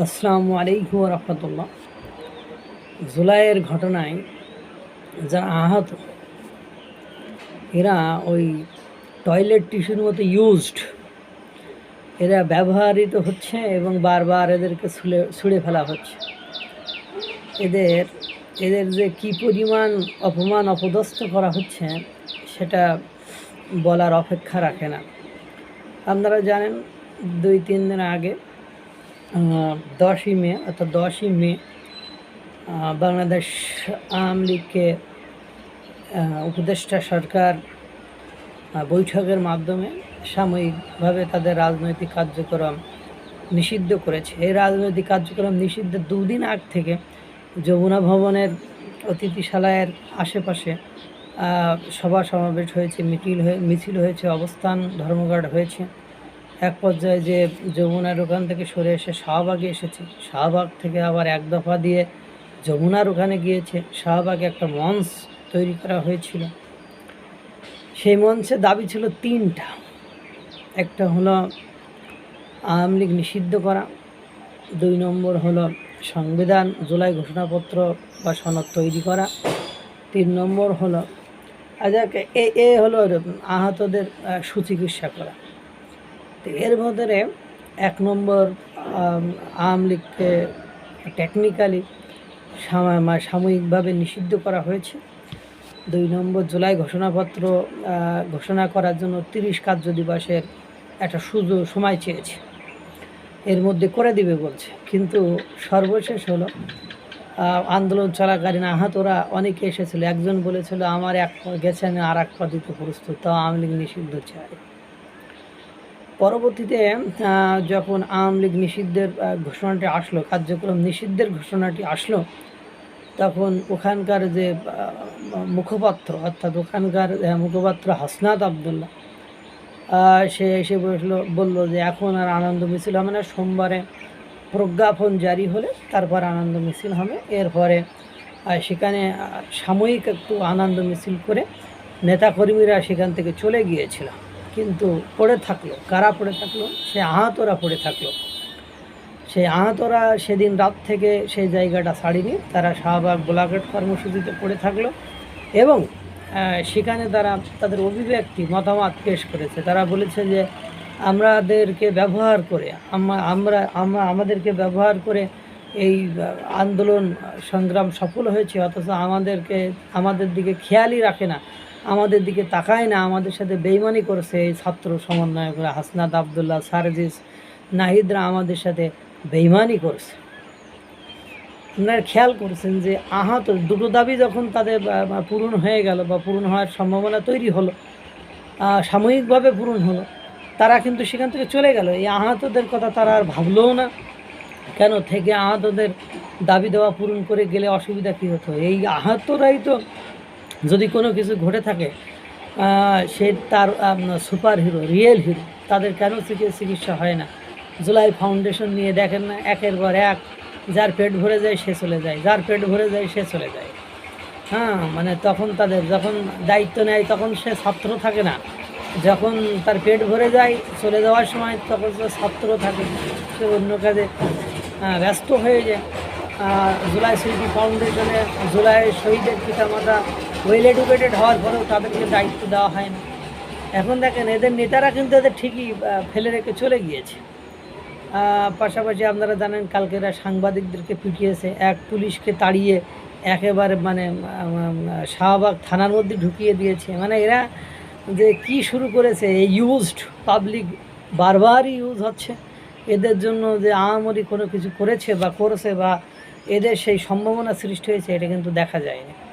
আসসালামু আলাইকুম রহমতুল্লাহ। জুলাইয়ের ঘটনায় যারা আহত, এরা ওই টয়লেট টিস্যুর মতো ইউজড এরা ব্যবহৃত হচ্ছে এবং বারবার এদেরকে ছুলে, ছুঁড়ে ফেলা হচ্ছে। এদের এদের যে কী পরিমাণ অপমান অপদস্থ করা হচ্ছে সেটা বলার অপেক্ষা রাখে না। আপনারা জানেন দুই তিন দিন আগে দশই মে অর্থাৎ দশই মে বাংলাদেশ আওয়ামী লীগকে উপদেষ্টা সরকার বৈঠকের মাধ্যমে সাময়িকভাবে তাদের রাজনৈতিক কার্যক্রম নিষিদ্ধ করেছে। এই রাজনৈতিক কার্যক্রম নিষিদ্ধের দুদিন আগ থেকে যমুনা ভবনের অতিথিশালায়ের আশেপাশে সভা সমাবেশ হয়েছে মিছিল হয়ে, মিছিল হয়েছে, অবস্থান ধর্মঘট হয়েছে। এক পর্যায়ে যে যমুনার ওখান থেকে সরে এসে শাহবাগে এসেছে। শাহবাগ থেকে আবার এক দফা দিয়ে যমুনার ওখানে গিয়েছে। শাহবাগে একটা মঞ্চ তৈরি করা হয়েছিল। সেই মঞ্চে দাবি ছিল তিনটা। একটা হলো আওয়ামী লীগ নিষিদ্ধ করা। দুই নম্বর হলো সংবিধান, জুলাই ঘোষণাপত্র বা সনদ তৈরি করা। তিন নম্বর হলো আচ্ছা এ এ হলো আহতদের সুচিকিৎসা করা। এর ভেতরে এক নম্বর আওয়ামী লীগকে টেকনিক্যালি সাময়িকভাবে নিষিদ্ধ করা হয়েছে। দুই নম্বর, জুলাই ঘোষণাপত্র ঘোষণা করার জন্য তিরিশ কার্য দিবসের একটা সুযোগ, সময় চেয়েছে। এর মধ্যে করে দিবে বলছে। কিন্তু সর্বশেষ হলো আন্দোলন চলাকালীন আহতরা অনেকে এসেছিল। একজন বলেছিল, আমার এক পা গেছে আমি আর এক পা প্রস্তুত, তাও আওয়ামী লীগ নিষিদ্ধ চাই পরবর্তীতে যখন আওয়ামী লীগ নিষিদ্ধের ঘোষণাটি আসলো, কার্যক্রম নিষিদ্ধের ঘোষণাটি আসলো, তখন ওখানকার যে মুখপাত্র, অর্থাৎ ওখানকার মুখপাত্র হাসনাত আবদুল্লাহ সে এসে বসল, বলল যে এখন আর আনন্দ মিছিল হবে না, সোমবারে প্রজ্ঞাপন জারি হলে তারপর আনন্দ মিছিল হবে। এরপরে সেখানে সাময়িক একটু আনন্দ মিছিল করে নেতাকর্মীরা সেখান থেকে চলে গিয়েছিল। কিন্তু পড়ে থাকল। কারা পড়ে থাকল? সে আহতরা পড়ে থাকল। সেই আহতরা সেদিন রাত থেকে সেই জায়গাটা ছাড়িনি। তারা শাহবাগ গোলাঘাট কর্মসূচিতে পড়ে থাকল এবং সেখানে তারা তাদের অভিব্যক্তি, মতামত পেশ করেছে। তারা বলেছে যে আমাদেরকে ব্যবহার করে আমরা আমরা আমাদেরকে ব্যবহার করে এই আন্দোলন, সংগ্রাম সফল হয়েছে। অথচ আমাদেরকে, আমাদের দিকে খেয়ালই রাখে না। আমাদের দিকে তাকায় না, আমাদের সাথে বেইমানি করেছে এই ছাত্র সমন্বয়করা। হাসনাদ আবদুল্লাহ, সারজিস, নাহিদরা আমাদের সাথে বেইমানি করেছে। আপনারা খেয়াল করছেন যে আহত, দুটো দাবি যখন তাদের পূরণ হয়ে গেল বা পূরণ হওয়ার সম্ভাবনা তৈরি হলো সাময়িকভাবে পূরণ হলো, তারা কিন্তু সেখান থেকে চলে গেল। এই আহতদের কথা তারা আর ভাবলোও না। কেন থেকে আহতদের দাবি দেওয়া পূরণ করে গেলে অসুবিধা কী হতো? এই আহতরাই তো যদি কোনো কিছু ঘটে থাকে সে তার সুপার হিরো, রিয়েল হিরো, তাদের কেন চিকি- চিকিৎসা হয় না? জুলাই ফাউন্ডেশন নিয়ে দেখেন না, একের পর এক যার পেট ভরে যায় সে চলে যায়, যার পেট ভরে যায় সে চলে যায়। হ্যাঁ মানে তখন তাদের যখন দায়িত্ব নেয় তখন সে ছাত্র থাকে না। যখন তার পেট ভরে যায়, চলে যাওয়ার সময় তখন সে ছাত্র থাকে, সে অন্য কাজে ব্যস্ত হয়ে যায়। জুলাই স্মৃতি ফাউন্ডেশনে জুলাই শহীদের পিতামাতা ওয়েল এডুকেটেড হওয়ার পরেও তাদেরকে দায়িত্ব দেওয়া হয় না এখন দেখেন এদের নেতারা কিন্তু এদের ঠিকই ফেলে রেখে চলে গিয়েছে। পাশাপাশি আপনারা জানেন কালকে এরা সাংবাদিকদেরকে পিটিয়েছে, এক পুলিশকে তাড়িয়ে একেবারে মানে শাহবাগ থানার মধ্যে ঢুকিয়ে দিয়েছে। মানে এরা যে কি শুরু করেছে, এই ইউজড পাবলিক বারবারই ইউজ হচ্ছে। এদের জন্য যে আহামরি কোনো কিছু করেছে বা করেছে বা এদের সেই সম্ভাবনা সৃষ্টি হয়েছে, এটা কিন্তু দেখা যায়নি।